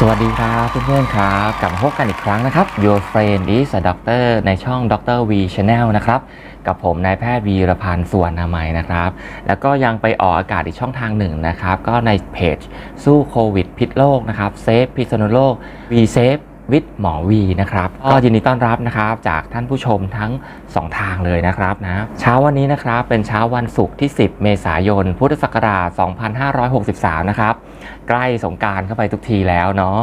สวัสดีครับเพื่อนๆครับกลับมาพบกันอีกครั้งนะครับ Your friend is a doctor ในช่อง Dr. V Channel นะครับ กับผมนายแพทย์วีรพันธ์สุวรรณามัยนะครับ แล้วก็ยังไปออกอากาศอีกช่องทางหนึ่งนะครับ ก็ในเพจสู้โควิดพิษโลกนะครับเซฟพิษณุโลก V Safe วิทหมอวีนะครับก็ยินดีต้อนรับนะครับจากท่านผู้ชมทั้ง 2 ทางเลยนะครับนะเช้าวันนี้นะครับเป็นเช้าวันศุกร์ที่ 10 เมษายน พุทธศักราช 2563 นะครับ ใกล้สงกรารเข้าไปทุกทีแล้วเนาะ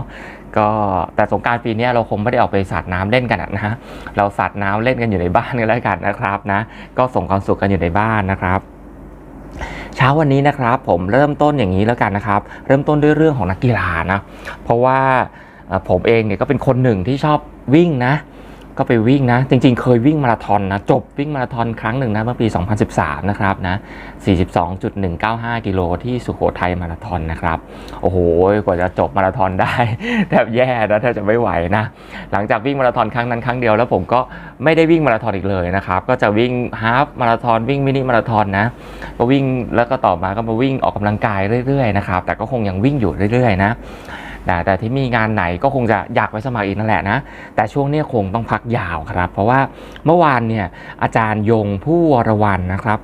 ก็แต่สงกรารปีนี้เราคงไม่ได้ออกไปสาดน้ำเล่นกันอะนะเราสาดน้ำเล่นกันอยู่ในบ้านกันแล้วกันนะครับนะก็ส่งความสุขกันอยู่ในบ้านนะครับเช้าวันนี้นะครับผมเริ่มต้นอย่างนี้แล้วกันนะครับ เริ่มต้นด้วยเรื่องของนักกีฬานะเพราะว่าเอ่อ ผมเองเนี่ยก็เป็นคนหนึ่งที่ชอบวิ่งนะ ก็ไปวิ่งนะ จริงๆ เคยวิ่งมาราธอนนะ จบวิ่งมาราธอนครั้งหนึ่งนะเมื่อปี 2013 นะครับนะ 42.195 กิโลที่สุโขทัยมาราธอนนะครับ โอ้โห กว่าจะจบมาราธอนได้แทบแย่นะแทบจะไม่ไหวนะ หลังจากวิ่งมาราธอนครั้งนั้นครั้งเดียวแล้วผมก็ไม่ได้วิ่งมาราธอนอีกเลยนะครับ ก็จะวิ่งฮาฟมาราธอนวิ่งมินิมาราธอนนะ ก็วิ่งแล้วก็ต่อมาก็มาวิ่งออกกำลังกายเรื่อยๆนะครับ แต่ก็คงยังวิ่งอยู่เรื่อยๆนะ แต่แต่ที่มีงานไหนก็คงจะอยากไปสมัครอีกนั่นแหละนะ แต่ช่วงนี้คงต้องพักยาวครับ เพราะว่าเมื่อวานเนี่ยอาจารย์ยงผู้วรวันนะครับ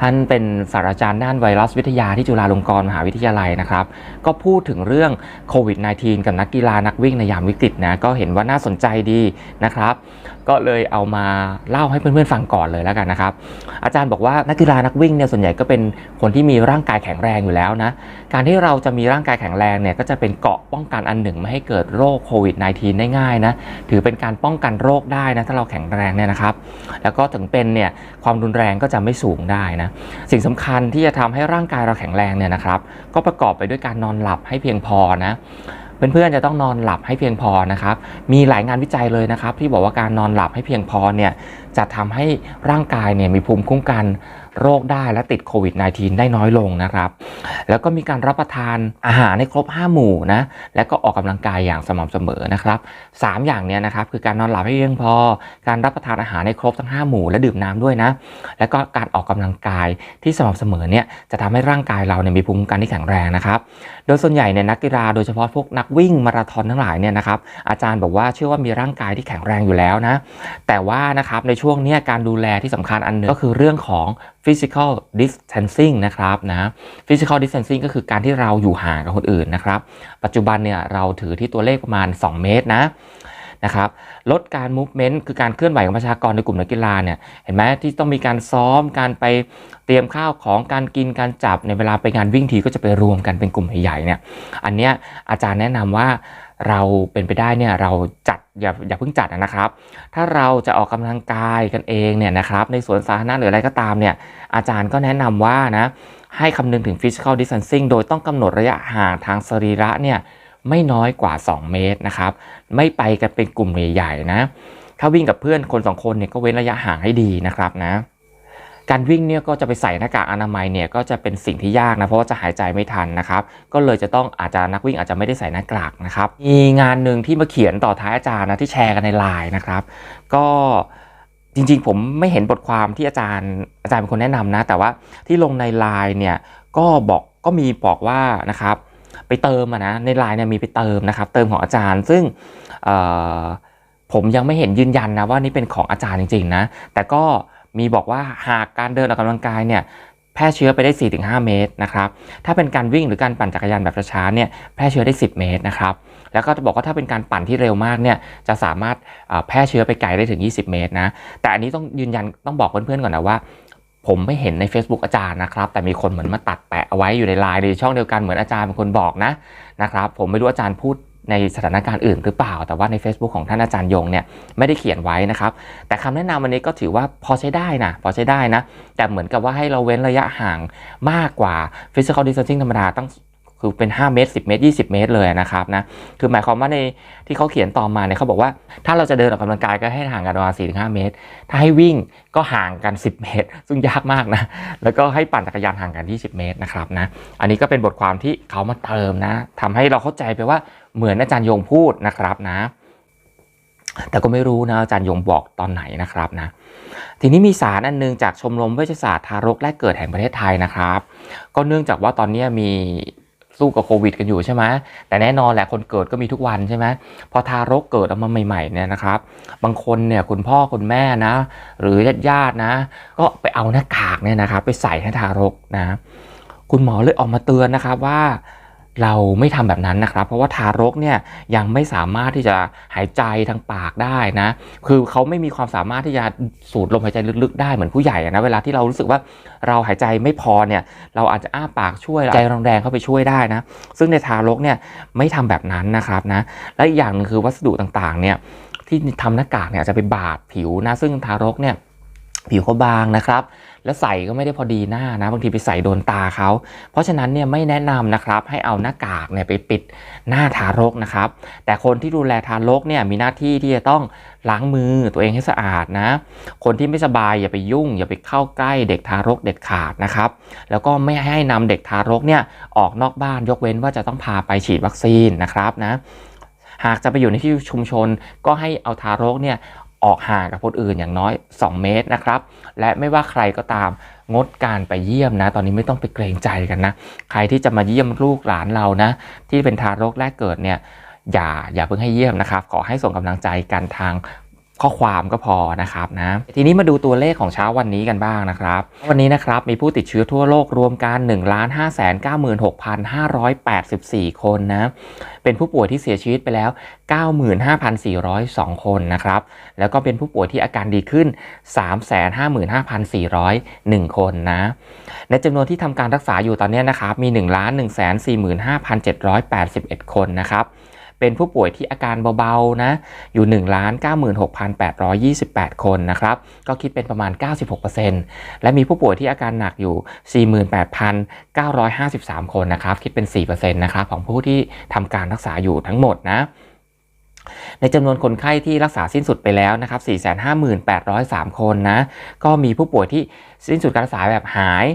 ท่านเป็นศาสตราจารย์ด้านไวรัสวิทยาที่จุฬาลงกรณ์มหาวิทยาลัยนะครับ ก็พูดถึงเรื่องโควิด -19 กับนักกีฬานักวิ่งในยามวิกฤตนะก็เห็นว่าน่าสนใจดีนะครับ ก็เลยเอามาเล่าให้เพื่อนๆฟังก่อนเลยแล้วกันนะครับ อาจารย์บอกว่านักกีฬานักวิ่งเนี่ยส่วนใหญ่ก็เป็นคนที่มีร่างกายแข็งแรงอยู่แล้วนะการที่เราจะมีร่างกายแข็งแรงเนี่ยก็จะเป็นเกาะป้องกันอันหนึ่งไม่ให้เกิดโรคโควิด -19 ได้ง่ายนะถือเป็นการป้องกันโรคได้นะถ้าเราแข็งแรงเนี่ยนะครับ แล้วก็ถึงเป็นเนี่ยความรุนแรงก็จะไม่สูงได้นะสิ่งสำคัญที่จะทำให้ร่างกายเราแข็งแรงเนี่ยนะครับ ก็ประกอบไปด้วยการนอนหลับให้เพียงพอนะเพื่อนๆจะต้องนอนหลับให้เพียงพอนะครับ มีหลายงานวิจัยเลยนะครับ ที่บอกว่าการนอนหลับให้เพียงพอเนี่ย จะทำให้ร่างกายเนี่ยมีภูมิคุ้มกันโรคได้และติดโควิด -19 ได้น้อยลงนะครับ แล้วก็มีการรับประทานอาหารให้ครบ 5 หมู่นะ แล้วก็ออกกำลังกายอย่างสม่ำเสมอนะครับสามอย่างเนี้ยนะครับ คือการนอนหลับให้เพียงพอ การรับประทานอาหารให้ครบทั้ง 5 หมู่และดื่มน้ำด้วยนะ แล้วก็การออกกำลังกายที่สม่ำเสมอเนี่ยจะทำให้ร่างกายเราเนี่ยมีภูมิคุ้มกันที่แข็งแรงนะครับ โดยส่วนใหญ่เนี่ยนักกีฬาโดยเฉพาะพวกนักวิ่งมาราธอนทั้งหลายเนี่ยนะครับ อาจารย์บอกว่าเชื่อว่ามีร่างกายที่แข็งแรงอยู่แล้วนะ แต่ว่านะครับในช่วงเนี้การดูแลที่สำคัญอันหนึงก็คือเรื่องของ physical distancing นะครับนะ physical distancing ก็คือการที่เราอยู่ห่างกับคนอื่นนะครับ ปัจจุบันเนี่ยเราถือที่ตัวเลขประมาณ 2 เมตรนะนะครับลดการ movement คือการเคลื่อนไหวของประชากรในกลุ่มนักกีฬาเนี่ยเห็นไหมที่ต้องมีการซ้อมการไปเตรียมข้าวของการกินการจับในเวลาไปงานวิ่งทีก็จะไปรวมกันเป็นกลุ่มใหญ่ๆเนี่ยอันเนี้ยอาจารย์แนะนำว่า เราเป็นไปได้เนี่ยเราจัดอย่าอย่าเพิ่งจัดนะครับ ถ้าเราจะออกกำลังกายกันเองเนี่ยนะครับในสวนสาธารณะหรืออะไรก็ตามเนี่ยอาจารย์ก็แนะนำว่านะให้คำนึงถึง physical distancing โดยต้องกำหนดระยะห่างทางสรีระเนี่ยไม่น้อยกว่า 2 เมตรนะครับ ไม่ไปกันเป็นกลุ่มใหญ่ๆนะ ถ้าวิ่งกับเพื่อนคนสองคนเนี่ยก็เว้นระยะห่างให้ดีนะครับนะ การวิ่งเนี่ยก็จะไปใส่หน้ากากอนามัยเนี่ยก็จะเป็นสิ่งที่ยากนะเพราะว่าจะหายใจไม่ทันนะครับก็เลยจะต้องอาจจะนักวิ่งอาจจะไม่ได้ใส่หน้ากากนะครับมีงานหนึ่งที่มาเขียนต่อท้ายอาจารย์นะที่แชร์กันในไลน์นะครับ ก็จริงๆ ผมไม่เห็นบทความที่อาจารย์อาจารย์เป็นคนแนะนำนะ แต่ว่าที่ลงในไลน์เนี่ยก็บอกก็มีบอกว่านะครับไปเติมนะในไลน์เนี่ยมีไปเติมนะครับ เติมของอาจารย์ซึ่งผมยังไม่เห็นยืนยันนะว่านี่เป็นของอาจารย์จริงๆนะแต่ก็ มีบอกว่าหากการเดินออกกำลังกายเนี่ยแพร่เชื้อไปได้ 4-5 เมตรนะครับถ้าเป็นการวิ่งหรือการปั่นจักรยานแบบช้าๆเนี่ยแพร่เชื้อได้ 10 เมตรนะครับแล้วก็จะบอกว่าถ้าเป็นการปั่นที่เร็วมากเนี่ยจะสามารถแพร่เชื้อไปไกลได้ถึง 20 เมตรนะแต่อันนี้ต้องยืนยันต้องบอกเพื่อนๆก่อนนะว่าผมไม่เห็นใน Facebook อาจารย์นะครับ แต่มีคนเหมือนมาตัดแปะเอาไว้อยู่ในไลน์ในช่องเดียวกันเหมือนอาจารย์เป็นคนบอกนะนะครับ ผมไม่รู้อาจารย์พูด ในสถานการณ์อื่นหรือเปล่า แต่ว่าใน Facebook ของท่านอาจารย์ยงเนี่ยไม่ได้เขียนไว้นะครับ แต่คำแนะนำวันนี้ก็ถือว่าพอใช้ได้นะ พอใช้ได้นะ แต่เหมือนกับว่าให้เราเว้นระยะห่างมากกว่า physical distancing ธรรมดาตั้งคือเป็น 5 เมตร 10 เมตร 20 เมตรเลยนะครับนะ คือหมายความว่าในที่เขาเขียนต่อมาเนี่ยเขาบอกว่า ถ้าเราจะเดินออกกำลังกายก็ให้ห่างกันประมาณ4-5 เมตร ถ้าให้วิ่งก็ห่างกัน 10 เมตร ซึ่งยากมากนะ แล้วก็ให้ปั่นจักรยานห่างกัน 20 เมตรนะครับนะ อันนี้ก็เป็นบทความที่เขามาเติมนะทำให้เราเข้าใจไปว่า เหมือนอาจารย์ยงพูดนะครับนะ แต่ก็ไม่รู้นะอาจารย์ยงบอกตอนไหนนะครับนะ ทีนี้มีสารอันนึงจากชมรมเวชศาสตร์ทารกและเกิดแห่งประเทศไทยนะครับ ก็เนื่องจากว่าตอนนี้มีสู้กับโควิดกันอยู่ใช่ไหมแต่แน่นอนแหละคนเกิดก็มีทุกวันใช่ไหมพอทารกเกิดออกมาใหม่ๆเนี่ยนะครับ บางคนเนี่ยคุณพ่อคุณแม่นะ หรือญาติๆนะ ก็ไปเอาหน้ากากเนี่ยนะครับ ไปใส่ให้ทารกนะ คุณหมอเลยออกมาเตือนนะครับว่า เราไม่ทำแบบนั้นนะครับ เพราะว่าทารกเนี่ยยังไม่สามารถที่จะหายใจทางปากได้นะ คือเขาไม่มีความสามารถที่จะสูดลมหายใจลึกๆได้เหมือนผู้ใหญ่นะเวลาที่เรารู้สึกว่าเราหายใจไม่พอเนี่ยเราอาจจะอ้าปากช่วยใจแรงๆเข้าไปช่วยได้นะ ซึ่งในทารกเนี่ยไม่ทำแบบนั้นนะครับนะและอีกอย่างหนึงคือวัสดุต่างๆเนี่ยที่ทำหน้ากากเนี่ยอาจจะไปบาดผิวนะซึ่งทารกเนี่ย ผิวเขาบางนะครับ แล้วใส่ก็ไม่ได้พอดีหน้านะบางทีไปใส่โดนตาเขา เพราะฉะนั้นเนี่ยไม่แนะนำนะครับให้เอาหน้ากากเนี่ยไปปิดหน้าทารกนะครับ แต่คนที่ดูแลทารกเนี่ยมีหน้าที่ที่จะต้องล้างมือตัวเองให้สะอาดนะ คนที่ไม่สบายอย่าไปยุ่ง อย่าไปเข้าใกล้เด็กทารกเด็ดขาดนะครับ แล้วก็ไม่ให้นำเด็กทารกเนี่ยออกนอกบ้านยกเว้นว่าจะต้องพาไปฉีดวัคซีนนะครับนะหากจะไปอยู่ในที่ชุมชนก็ให้เอาทารกเนี่ย ออกห่างกับคนอื่นอย่างน้อย 2 เมตรนะครับ และไม่ว่าใครก็ตามงดการไปเยี่ยมนะ ตอนนี้ไม่ต้องไปเกรงใจกันนะ ใครที่จะมาเยี่ยมลูกหลานเรานะ ที่เป็นทารกแรกเกิดเนี่ยอย่าอย่าเพิ่งให้เยี่ยมนะครับ ขอให้ส่งกำลังใจกันทาง ข้อความก็พอนะครับนะทีนี้มาดูตัวเลขของเช้าวันนี้กันบ้างนะครับ วันนี้นะครับมีผู้ติดเชื้อทั่วโลกรวมกัน 1 5 9 6 5 8 4 คนนะเป็นผู้ป่วยที่เสียชีวิตไปแล้ว 95,402 คนนะครับแล้วก็เป็นผู้ป่วยที่อาการดีขึ้น 355,401 คนนะในจำนวนที่ทำการรักษาอยู่ตอนนี้นะครับมี 1 1 4 5 7 8 1 คนนะครับ เป็นผู้ป่วยที่อาการเบาๆนะอยู่ 1 96,828 คนนะครับก็คิดเป็นประมาณ 96%และมีผู้ป่วยที่อาการหนักอยู่ 48,953 คนนะครับคิดเป็น 4%นะครับของผู้ที่ทำการรักษาอยู่ทั้งหมดนะ ในจำนวนคนไข้ที่รักษาสิ้นสุดไปแล้วนะครับ 458,300คนนะ ก็มีผู้ป่วยที่สิ้นสุดการรักษาแบบหาย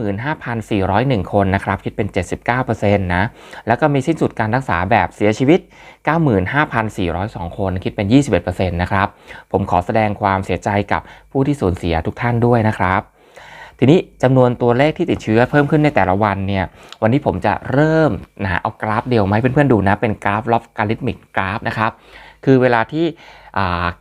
355,401 คนนะครับ คิดเป็น 79%นะ แล้วก็มีสิ้นสุดการรักษาแบบเสียชีวิต 95,402 คน คิดเป็น 21%นะครับ ผมขอแสดงความเสียใจกับผู้ที่สูญเสียทุกท่านด้วยนะครับ ทีนี้จำนวนตัวเลขที่ติดเชื้อเพิ่มขึ้นในแต่ละวันเนี่ยวันนี้ผมจะเริ่มนะเอากราฟเดียวไหมเพื่อนๆดูนะเป็นกราฟลอกการิทมิกกราฟนะครับคือเวลาที่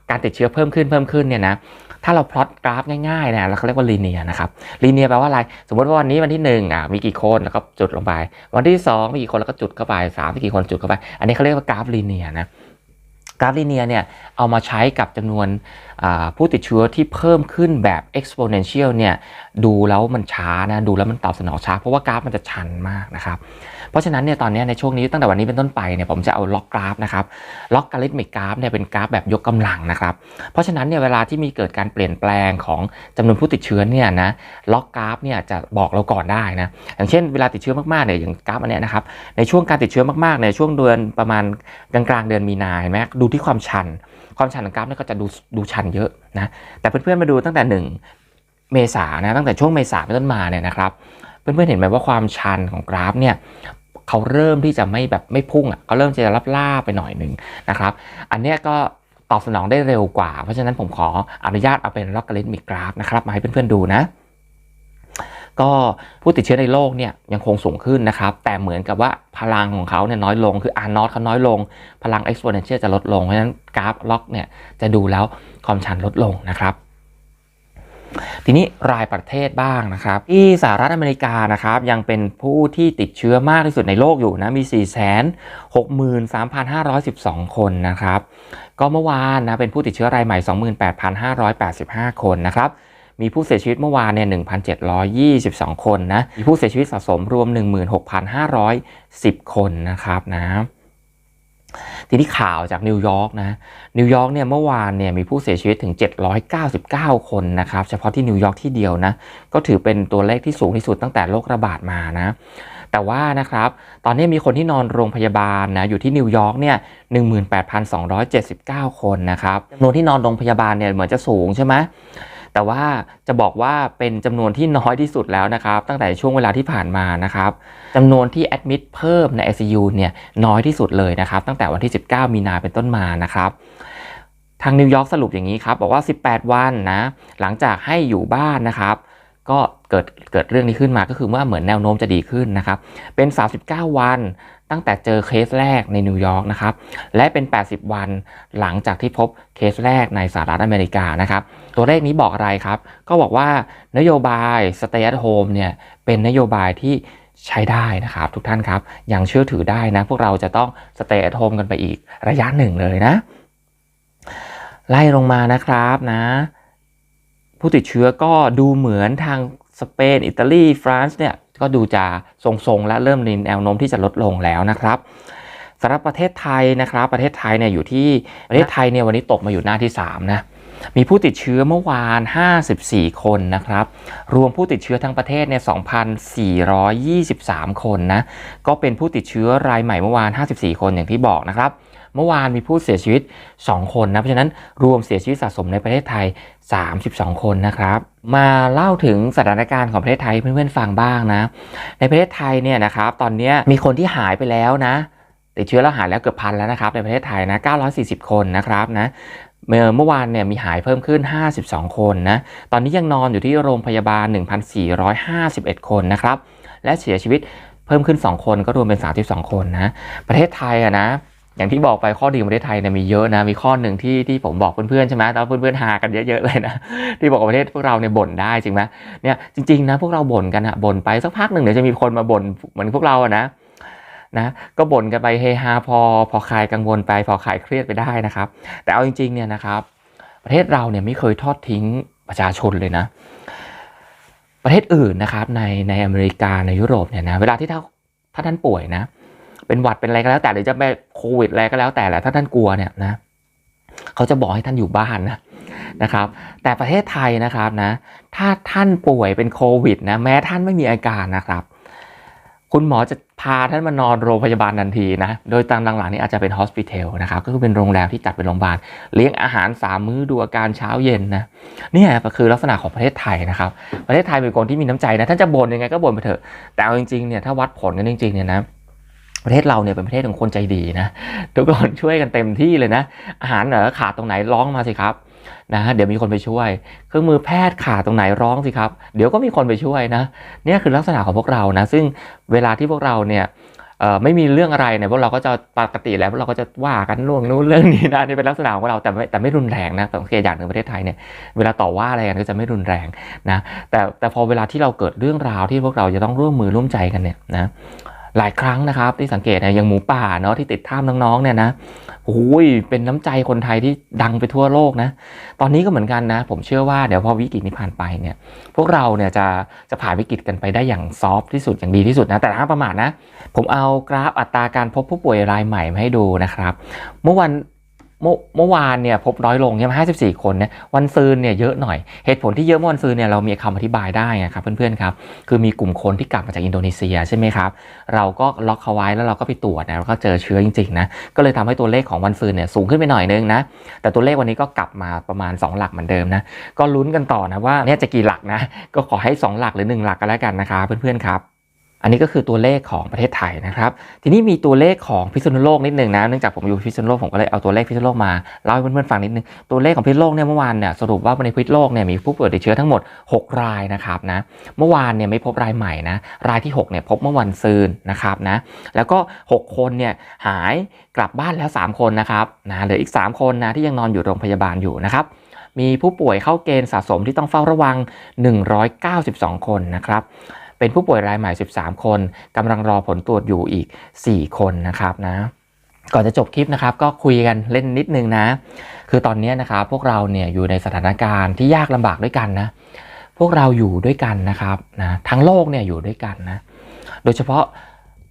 การติดเชื้อเพิ่มขึ้นเพิ่มขึ้นเนี่ยนะถ้าเราพลอตกราฟง่ายๆนะเราเขาเรียกว่าลีเนียนะครับลีเนียแปลว่าอะไร สมมติว่าวันนี้วันที่หนึ่งอะมีกี่คนแล้วก็จุดลงไป วันที่สองมีกี่คนแล้วก็จุดเข้าไปสามมีกี่คนจุดเข้าไป อันนี้เขาเรียกว่ากราฟลีเนียนะกราฟลีเนียเนี่ยเอามาใช้กับจำนวน ผู้ติดเชื้อที่เพิ่มขึ้นแบบ exponential เนี่ยดูแล้วมันช้านะดูแล้วมันตอบสนองช้า เพราะว่ากราฟมันจะชันมากนะครับเพราะฉะนั้นเนี่ยตอนนี้ในช่วงนี้ตั้งแต่วันนี้เป็นต้นไปเนี่ยผมจะเอาล็อกกราฟนะครับล็อกการิทมิกกราฟเนี่ยเป็นกราฟแบบยกกำลังนะครับเพราะฉะนั้นเนี่ยเวลาที่มีเกิดการเปลี่ยนแปลงของจำนวนผู้ติดเชื้อเนี่ยนะล็อกกราฟเนี่ยจะบอกเราก่อนได้นะอย่างเช่นเวลาติดเชื้อมากๆเนี่ยอย่างกราฟอันนี้นะครับในช่วงการติดเชื้อมากๆในช่วงเดือนประมาณกลางๆเดือนมีนาเห็นไหมดูที่ความชัน ความชันของกราฟเนี่ยก็จะดูดูชันเยอะนะแต่เพื่อนๆมาดูตั้งแต่ 1 เมษานะตั้งแต่ช่วงเมษาเป็นต้นมาเนี่ยนะครับเพื่อนๆเห็นไหมว่าความชันของกราฟเนี่ยเขาเริ่มที่จะไม่แบบไม่พุ่งอะเขาเริ่มจะรับล่าไปหน่อยหนึ่งนะครับ อันเนี้ยก็ตอบสนองได้เร็วกว่า เพราะฉะนั้นผมขออนุญาตเอาเป็นล็อกการิทมิกกราฟนะครับ มาให้เพื่อนๆดูนะ ก็ผู้ติดเชื้อในโลกเนี่ยยังคงสูงขึ้นนะครับ แต่เหมือนกับว่าพลังของเขาเนี่ยน้อยลง คือ R นอตเขาน้อยลง พลัง exponential จะลดลง เพราะฉะนั้นกราฟล็อกเนี่ยจะดูแล้วความชันลดลงนะครับทีนี้รายประเทศบ้างนะครับ ที่สหรัฐอเมริกานะครับยังเป็นผู้ที่ติดเชื้อมากที่สุดในโลกอยู่นะมี 4 6 3 5 1 2 คนนะครับ ก็เมื่อวานนะเป็นผู้ติดเชื้อรายใหม่ 28,585 คนนะครับ มีผู้เสียชีวิตเมื่อวานเนี่ย1,722 คนนะ มีผู้เสียชีวิตสะสมรวม 16,510 คนนะครับนะ ทีนี้ข่าวจากนิวยอร์กนะ นิวยอร์กเนี่ยเมื่อวานเนี่ยมีผู้เสียชีวิตถึง 799 คนนะครับ เฉพาะที่นิวยอร์กที่เดียวนะ ก็ถือเป็นตัวเลขที่สูงที่สุดตั้งแต่โรคระบาดมานะแต่ว่านะครับ ตอนนี้มีคนที่นอนโรงพยาบาลนะ อยู่ที่นิวยอร์กเนี่ย 18,279 คนนะครับจำนวนที่นอนโรงพยาบาลเนี่ยเหมือนจะสูงใช่ไหม แต่ว่าจะบอกว่าเป็นจำนวนที่น้อยที่สุดแล้วนะครับ ตั้งแต่ช่วงเวลาที่ผ่านมานะครับจำนวนที่แอดมิดเพิ่มใน ICU เนี่ยน้อยที่สุดเลยนะครับ ตั้งแต่วันที่ 19 มีนาเป็นต้นมานะครับทางนิวยอร์กสรุปอย่างนี้ครับ บอกว่า 18 วันนะหลังจากให้อยู่บ้านนะครับ ก็เกิดเกิดเรื่องนี้ขึ้นมาก็คือว่าเหมือนแนวโน้มจะดีขึ้นนะครับ เป็น 39 วัน ตั้งแต่เจอเคสแรกในนิวยอร์กนะครับ และเป็น 80 วันหลังจากที่พบเคสแรกในสหรัฐอเมริกานะครับ ตัวเลขนี้บอกอะไรครับ ก็บอกว่านโยบาย stay at home เนี่ยเป็นนโยบายที่ใช้ได้นะครับ ทุกท่านครับ ยังเชื่อถือได้นะ พวกเราจะต้อง stay at home กันไปอีกระยะหนึ่งเลยนะ ไล่ลงมานะครับนะ ผู้ติดเชื้อก็ดูเหมือนทางสเปน อิตาลีฝรั่งเนี่ย ก็ดูจะทรงๆ และเริ่มมีแนวโน้มที่จะลดลงแล้วนะครับสำหรับประเทศไทยนะครับ ประเทศไทยเนี่ยอยู่ที่ประเทศไทยเนี่ยวันนี้ตกมาอยู่หน้าที่3นะมีผู้ติดเชื้อเมื่อวาน 54 คนนะครับ รวมผู้ติดเชื้อทั้งประเทศเนี่ย 2,423 คนนะ ก็เป็นผู้ติดเชื้อรายใหม่เมื่อวาน 54 คนอย่างที่บอกนะครับ เมื่อวานมีผู้เสียชีวิต 2 คนนะเพราะฉะนั้นรวมเสียชีวิตสะสมในประเทศไทย 32 คนนะครับ มาเล่าถึงสถานการณ์ของประเทศไทยเพื่อนๆฟังบ้างนะ ในประเทศไทยเนี่ยนะครับตอนนี้มีคนที่หายไปแล้วนะติดเชื้อแล้วหายแล้วเกือบพันแล้วนะครับในประเทศไทยนะ 940 คนนะครับนะเมื่อเมื่อวานเนี่ยมีหายเพิ่มขึ้น 52 คนนะ ตอนนี้ยังนอนอยู่ที่โรงพยาบาล 1,451 คนนะครับ และเสียชีวิตเพิ่มขึ้น 2 คนก็รวมเป็น 32 คนนะ ประเทศไทยอะนะ อย่างที่บอกไปข้อดีของประเทศไทยเนี่ยมีเยอะนะมีข้อหนึ่งที่ที่ผมบอกเพื่อนๆใช่ไหมแล้วเพื่อนๆหากันเยอะๆเลยนะที่บอกว่าประเทศพวกเราเนี่ยบ่นได้จริงไหมเนี่ยจริงๆนะพวกเราบ่นกันอะบ่นไปสักพักหนึ่งเดี๋ยวจะมีคนมาบ่นเหมือนพวกเราอะนะนะก็บ่นกันไปเฮฮาพอพอคลายกังวลไป พอคลายเครียดไปได้นะครับ แต่เอาจริงๆเนี่ยนะครับ ประเทศเราเนี่ยไม่เคยทอดทิ้งประชาชนเลยนะ ประเทศอื่นนะครับในในอเมริกาในยุโรปเนี่ยนะเวลาที่ถ้าถ้าท่านป่วยนะเป็นหวัดเป็นอะไรก็แล้วแต่หรือจะเป็นโควิดอะไรก็แล้วแต่แหละถ้าท่านกลัวเนี่ยนะเขาจะบอกให้ท่านอยู่บ้านนะนะครับ แต่ประเทศไทยนะครับนะ ถ้าท่านป่วยเป็นโควิดนะแม้ท่านไม่มีอาการนะครับ คุณหมอจะพาท่านมานอนโรงพยาบาลทันทีนะ โดยตามหลังๆนี้อาจจะเป็นฮอสพิทอลนะครับ ก็คือเป็นโรงแรมที่จัดเป็นโรงพยาบาล เลี้ยงอาหารสามมื้อดูอาการเช้าเย็นนะเนี่ยก็คือลักษณะของประเทศไทยนะครับ ประเทศไทยเป็นคนที่มีน้ำใจนะท่านจะบ่นยังไงก็บ่นไปเถอะแต่เอาจริงๆเนี่ยถ้าวัดผลกันจริงๆเนี่ยนะ ประเทศเราเนี่ยเป็นประเทศของคนใจดีนะทุกคนช่วยกันเต็มที่เลยนะ อาหารเหรอขาดตรงไหนร้องมาสิครับนะเดี๋ยวมีคนไปช่วย เครื่องมือแพทย์ขาดตรงไหนร้องสิครับ เดี๋ยวก็มีคนไปช่วยนะเนี่ยคือลักษณะของพวกเรานะ ซึ่งเวลาที่พวกเราเนี่ยไม่มีเรื่องอะไรเนี่ยพวกเราก็จะปกติแล้วพวกเราก็จะว่ากันเรื่องนู้นเรื่องนี้นะนี่เป็นลักษณะของเราแต่ไม่แต่ไม่รุนแรงนะสังเกตอย่างหนึ่งประเทศไทยเนี่ยเวลาต่อว่าอะไรกันก็จะไม่รุนแรงนะแต่แต่พอเวลาที่เราเกิดเรื่องราวที่พวกเราจะต้องร่วมมือร่วมใจกันเนี่ยนะ หลายครั้งนะครับที่สังเกตนะอย่างหมูป่าเนาะที่ติดถ้ำน้องๆเนี่ยนะโอ้ยเป็นน้ำใจคนไทยที่ดังไปทั่วโลกนะ ตอนนี้ก็เหมือนกันนะ ผมเชื่อว่าเดี๋ยวพอวิกฤตนี้ผ่านไปเนี่ย พวกเราเนี่ยจะจะผ่านวิกฤตกันไปได้อย่างซอฟที่สุดอย่างดีที่สุดนะ แต่ห้ามประมาทนะ ผมเอากราฟอัตราการพบผู้ป่วยรายใหม่มาให้ดูนะครับ เมื่อวัน เมื่อวานเนี่ยพบน้อยลงใช่ไหมห้าสิบสี่คนเนี่ยวันซืนเนี่ยเยอะหน่อย เหตุผลที่เยอะเมื่อวันซืนเนี่ยเรามีคำอธิบายได้นะครับเพื่อนๆครับ คือมีกลุ่มคนที่กลับมาจากอินโดนีเซียใช่ไหมครับ เราก็ล็อกเขาไว้แล้วเราก็ไปตรวจนะแล้วก็เจอเชื้อจริงๆนะ ก็เลยทำให้ตัวเลขของวันซืนเนี่ยสูงขึ้นไปหน่อยนึงนะ แต่ตัวเลขวันนี้ก็กลับมาประมาณ 2 หลักเหมือนเดิมนะ ก็ลุ้นกันต่อนะว่าเนี่ยจะกี่หลักนะ ก็ขอให้ 2 หลักหรือ 1 หลักกันแล้วกันนะครับเพื่อนๆครับ อันนี้ก็คือตัวเลขของประเทศไทยนะครับ ทีนี้มีตัวเลขของพิษณุโลกนิดนึงนะ เนื่องจากผมอยู่พิษณุโลกผมก็เลยเอาตัวเลขพิษณุโลกมาเล่าให้เพื่อนๆฟังนิดนึง ตัวเลขของพิษณุโลกเนี่ยเมื่อวานเนี่ยสรุปว่าในพิษณุโลกเนี่ยมีผู้ป่วยติดเชื้อทั้งหมด 6 รายนะครับนะ เมื่อวานเนี่ยไม่พบรายใหม่นะ รายที่6เนี่ยพบเมื่อวันซืนนะครับนะ แล้วก็ 6 คนเนี่ยหายกลับบ้านแล้ว 3 คนนะครับนะเหลืออีก 3 คนนะที่ยังนอนอยู่โรงพยาบาลอยู่นะครับมีผู้ป่วยเข้าเกณฑ์สะสมที่ต้องเฝ้าระวัง 192 คนนะครับ เป็นผู้ป่วยรายใหม่ 13 คนกำลังรอผลตรวจอยู่อีก 4 คนนะครับนะก่อนจะจบคลิปนะครับก็คุยกันเล่นนิดนึงนะ คือตอนนี้นะครับพวกเราเนี่ยอยู่ในสถานการณ์ที่ยากลำบากด้วยกันนะ พวกเราอยู่ด้วยกันนะครับนะทั้งโลกเนี่ยอยู่ด้วยกันนะ โดยเฉพาะ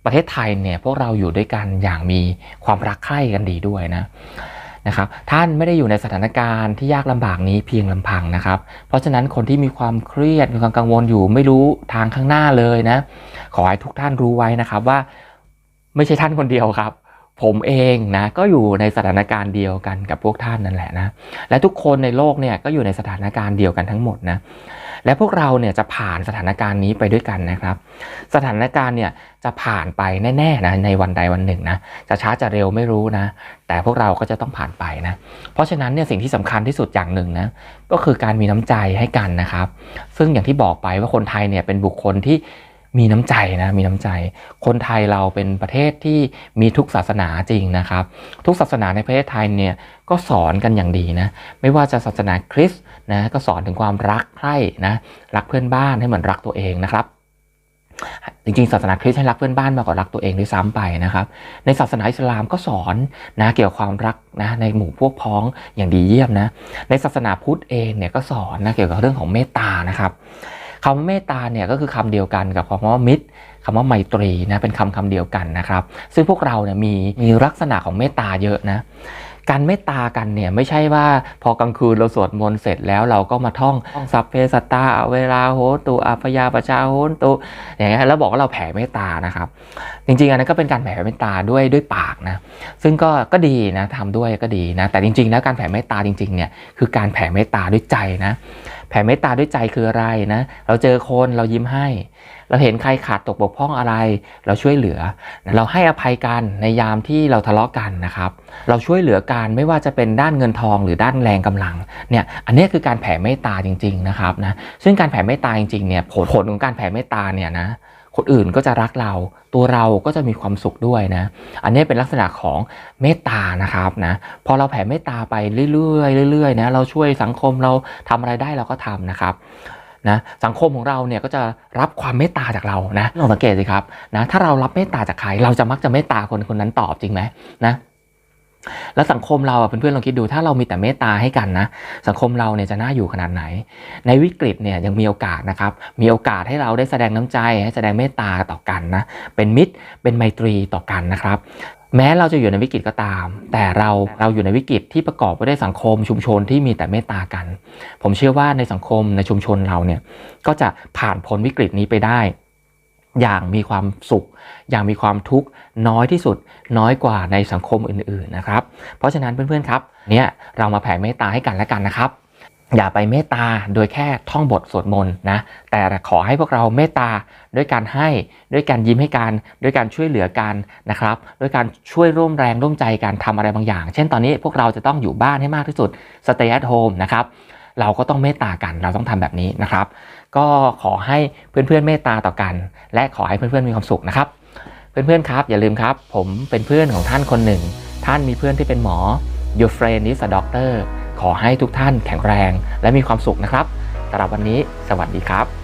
ประเทศไทยเนี่ยพวกเราอยู่ด้วยกันอย่างมีความรักใคร่กันดีด้วยนะ นะครับท่านไม่ได้อยู่ในสถานการณ์ที่ยากลำบากนี้เพียงลำพังนะครับ เพราะฉะนั้นคนที่มีความเครียดมีความกังวลอยู่ไม่รู้ทางข้างหน้าเลยนะ ขอให้ทุกท่านรู้ไว้นะครับว่าไม่ใช่ท่านคนเดียวครับ ผมเองนะก็อยู่ในสถานการณ์เดียวกันกับพวกท่านนั่นแหละนะ และทุกคนในโลกเนี่ยก็อยู่ในสถานการณ์เดียวกันทั้งหมดนะและพวกเราเนี่ยจะผ่านสถานการณ์นี้ไปด้วยกันนะครับ สถานการณ์เนี่ยจะผ่านไปแน่ๆนะในวันใดวันหนึ่งนะจะช้าจะเร็วไม่รู้นะ แต่พวกเราก็จะต้องผ่านไปนะ เพราะฉะนั้นเนี่ยสิ่งที่สำคัญที่สุดอย่างหนึ่งนะก็คือการมีน้ำใจให้กันนะครับ ซึ่งอย่างที่บอกไปว่าคนไทยเนี่ยเป็นบุคคลที่ มีน้ำใจนะมีน้ำใจ คนไทยเราเป็นประเทศที่มีทุกศาสนาจริงนะครับ ทุกศาสนาในประเทศไทยเนี่ยก็สอนกันอย่างดีนะไม่ว่าจะศาสนาคริสต์นะก็สอนถึงความรักใคร่นะรักเพื่อนบ้านให้เหมือนรักตัวเองนะครับจริงๆศาสนาคริสต์ให้รักเพื่อนบ้านมากกว่ารักตัวเองด้วยซ้ำไปนะครับ ในศาสนาอิสลามก็สอนนะเกี่ยวกับความรักนะในหมู่พวกพ้องอย่างดีเยี่ยมนะในศาสนาพุทธเองเนี่ยก็สอนนะเกี่ยวกับเรื่องของเมตตานะครับ คำว่าเมตตาเนี่ยก็คือคำเดียวกันกับคำว่ามิตรคำว่าไมตรีนะเป็นคำคำเดียวกันนะครับ ซึ่งพวกเราเนี่ยมีมีลักษณะของเมตตาเยอะนะการเมตตากันเนี่ยไม่ใช่ว่าพอกลางคืนเราสวดมนต์เสร็จแล้วเราก็มาท่องท่องสัพเพสัตตาเวลาโหตุอัพยาปชาโหนตุอย่างเงี้ยแล้วบอกว่าเราแผ่เมตตานะครับ จริงๆอันนั้นก็เป็นการแผ่เมตตาด้วยด้วยปากนะซึ่งก็ก็ดีนะทำด้วยก็ดีนะแต่จริงๆแล้วการแผ่เมตตาจริงๆเนี่ยคือการแผ่เมตตาด้วยใจนะ แผ่เมตตาด้วยใจคืออะไรนะ เราเจอคนเรายิ้มให้ เราเห็นใครขาดตกบกพร่องอะไร เราช่วยเหลือ เราให้อภัยกันในยามที่เราทะเลาะกันนะครับ เราช่วยเหลือกันไม่ว่าจะเป็นด้านเงินทองหรือด้านแรงกำลังเนี่ยอันนี้คือการแผ่เมตตาจริง ๆนะครับนะซึ่งการแผ่เมตตาจริงๆเนี่ยผลผลของการแผ่เมตตาเนี่ยนะ คนอื่นก็จะรักเรา ตัวเราก็จะมีความสุขด้วยนะ อันนี้เป็นลักษณะของเมตตานะครับนะ พอเราแผ่เมตตาไปเรื่อยๆเรื่อยๆนะ เราช่วยสังคมเราทำอะไรได้เราก็ทำนะครับนะสังคมของเราเนี่ยก็จะรับความเมตตาจากเรานะลองสังเกตสิครับนะถ้าเรารับเมตตาจากใคร เราจะมักจะเมตตาคนคนนั้นตอบจริงไหมนะ แล้วสังคมเราอะเพื่อนๆลองคิดดูถ้าเรามีแต่เมตตาให้กันนะ สังคมเราเนี่ยจะน่าอยู่ขนาดไหน ในวิกฤตเนี่ยยังมีโอกาสนะครับ มีโอกาสให้เราได้แสดงน้ำใจให้แสดงเมตตาต่อกันนะ เป็นมิตรเป็นไมตรีต่อกันนะครับแม้เราจะอยู่ในวิกฤตก็ตาม แต่เราเราอยู่ในวิกฤตที่ประกอบไปด้วยสังคมชุมชนที่มีแต่เมตตากัน ผมเชื่อว่าในสังคมในชุมชนเราเนี่ยก็จะผ่านพ้นวิกฤตนี้ไปได้ อย่างมีความสุข อย่างมีความทุกข์น้อยที่สุด น้อยกว่าในสังคมอื่นๆนะครับ เพราะฉะนั้นเพื่อนๆครับเนี่ยเรามาแผ่เมตตาให้กันและกันนะครับอย่าไปเมตตาโดยแค่ท่องบทสวดมนต์นะแต่ขอให้พวกเราเมตตาด้วยการให้ด้วยการยิ้มให้กันด้วยการช่วยเหลือกันนะครับด้วยการช่วยร่วมแรงร่วมใจกันทำอะไรบางอย่าง เช่นตอนนี้พวกเราจะต้องอยู่บ้านให้มากที่สุด stay at home นะครับ เราก็ต้องเมตตากัน เราต้องทำแบบนี้นะครับ ก็ขอให้เพื่อนๆเมตตาต่อกัน และขอให้เพื่อนๆมีความสุขนะครับ เพื่อนๆครับอย่าลืมครับ ผมเป็นเพื่อนของท่านคนหนึ่ง ท่านมีเพื่อนที่เป็นหมอ your friend is a doctor ขอให้ทุกท่านแข็งแรง และมีความสุขนะครับสำหรับวันนี้ สวัสดีครับ